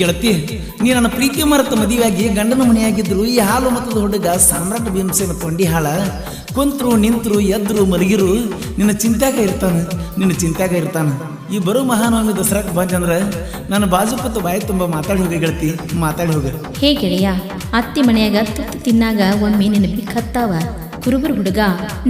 ಗೆಳತಿ, ನೀ ನನ್ನ ಪ್ರೀತಿ ಮರೆತ ಮದುವೆಯಾಗಿ, ಗಂಡನ ಮನೆಯಾಗಿದ್ರು ಈ ಹಾಲು ಮತದ ಹುಡುಗ ಸಾಮ್ರಾಟ ಭೀಮಸೇನ ಕೊಂಡಿ ಹಾಳ. ಕುಂತ್ರು, ನಿಂತ್ರು, ಎದ್ರು, ಮಲಗಿರು, ನಿನ್ನ ಚಿಂತ್ಯಾಗ ಇರ್ತಾನೆ, ನಿನ್ನ ಚಿಂತ್ಯಾಗ ಇರ್ತಾನೆ. ಈ ಬರೋ ಮಹಾನವಮಿ ದಸರಾಕ್ ಬಂದಂದ್ರ ನನ್ನ ಬಾಜು ಕೂತು ಬಾಯಿ ತುಂಬ ಮಾತಾಡಿ ಹೋಗಿ ಗೆಳತಿ, ಮಾತಾಡಿ ಹೋಗ. ಹೇ ಗೆಳೆಯ, ಅತ್ತಿ ಮನೆಯಾಗ ತಿನ್ನಾಗ ಒಮ್ಮೆ ನೆನಪಿ ಹತ್ತಾವ ಕುರುಬರು ಹುಡುಗ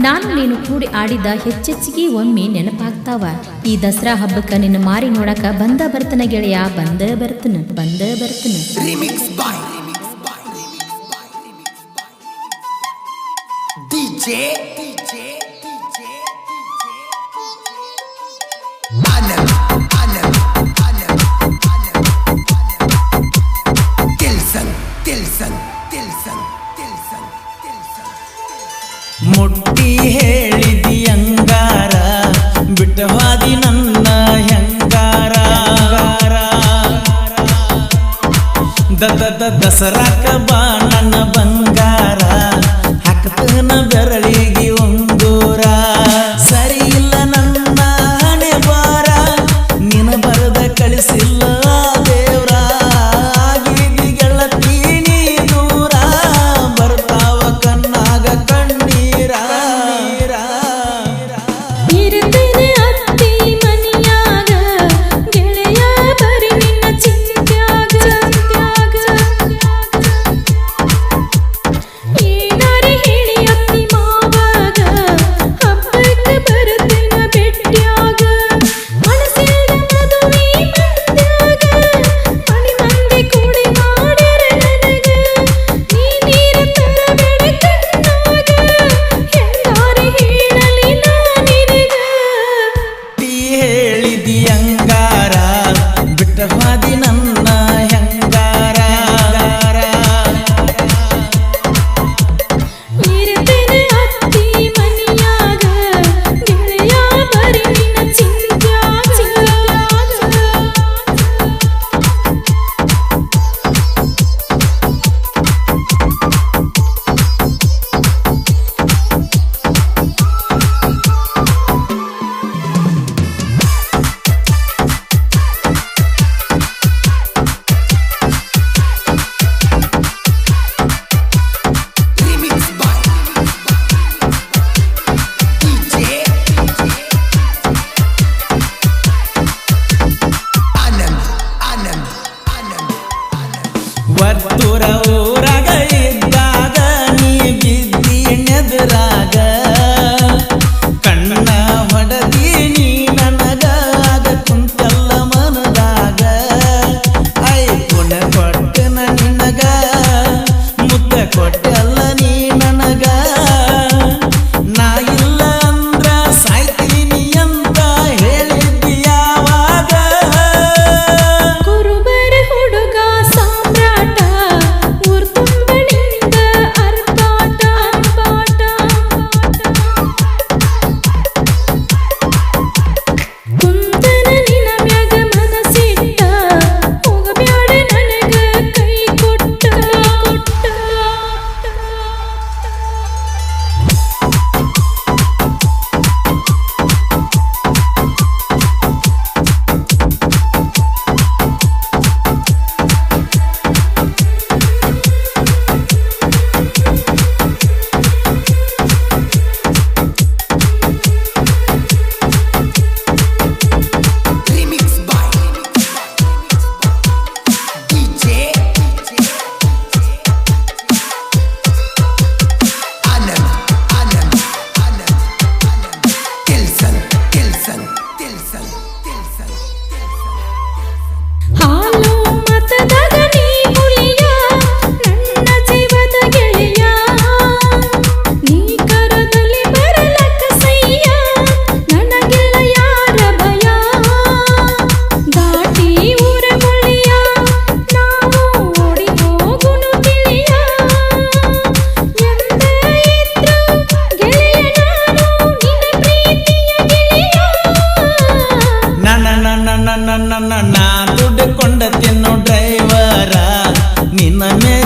ನಾನು ನೀನು ಕೂಡಿ ಆಡಿದ ಹೆಚ್ಚೆಚ್ಚಿಗೆ ಒಮ್ಮೆ ನೆನಪಾಗ್ತಾವ ಈ ದಸರಾ ಹಬ್ಬಕ್ಕ ನಿನ್ನ ಮಾರಿ ನೋಡಕ ಬಂದ ಬರ್ತನ ಗೆಳೆಯ ಬಂದ ಬರ್ತನ ಬಂದ ಬರ್ತನ Tilson Tilson Tilson ಮುಟ್ಟಿ ಹೇಳಿದಿ ಅಂಗಾರ ಬಿಟ್ಟವಾದಿ ನನ್ನ ಹೆಂಗಾರ? ದದ ದಸರಾಕ ಬಾ ನನ್ನ ಬಂಗಾರ ಹಾಕ್ತನ ಬೆರಳಿಗೆ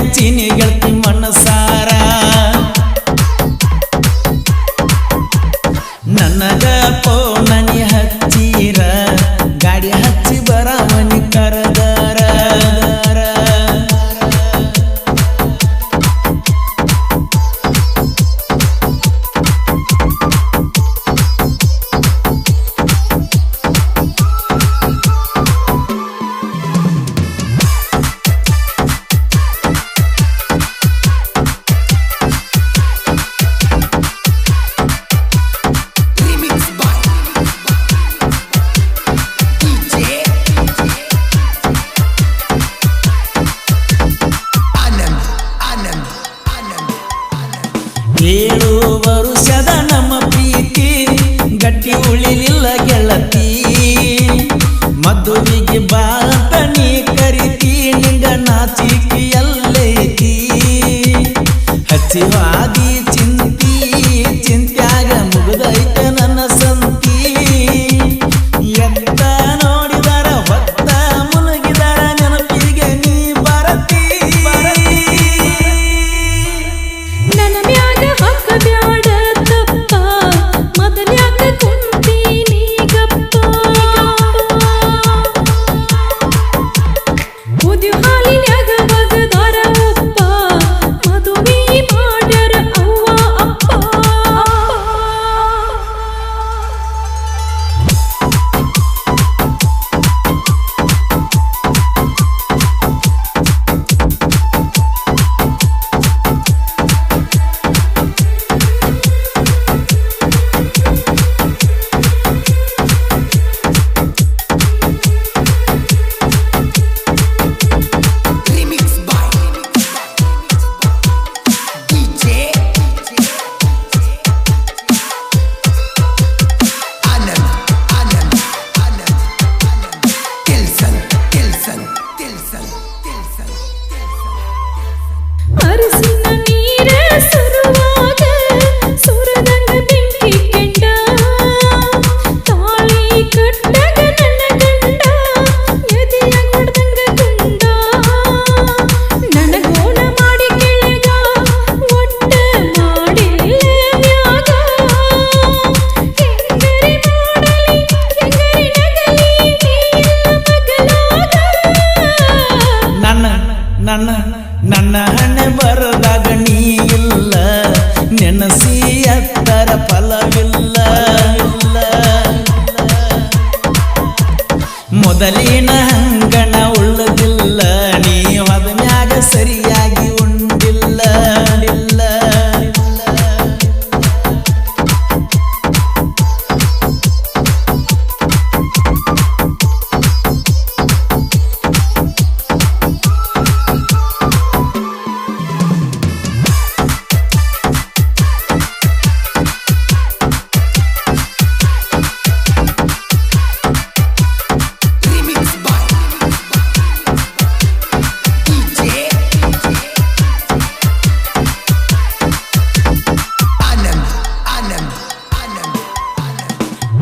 நினைச்சி நிகழ்த்தி மனசாரா? ಏಳು ವರುಷದ ನಮ್ಮ ಪ್ರೀತಿ. ಗಟ್ಟಿ ಉಳಿಲಿಲ್ಲ ಗೆಳತಿ. ಮದುವಿಗೆ ಬಾ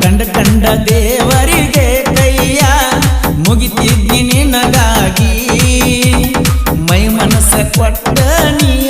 ಕಂಡ ಕಂಡ ದೇವರಿಗೆ ಕೈಯ ಮುಗಿತಿದ್ದೀನಿ ನಿನಗಾಗಿ. ಮೈ ಮನಸ್ಸ ಕೊಟ್ಟ ನೀ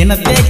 cena até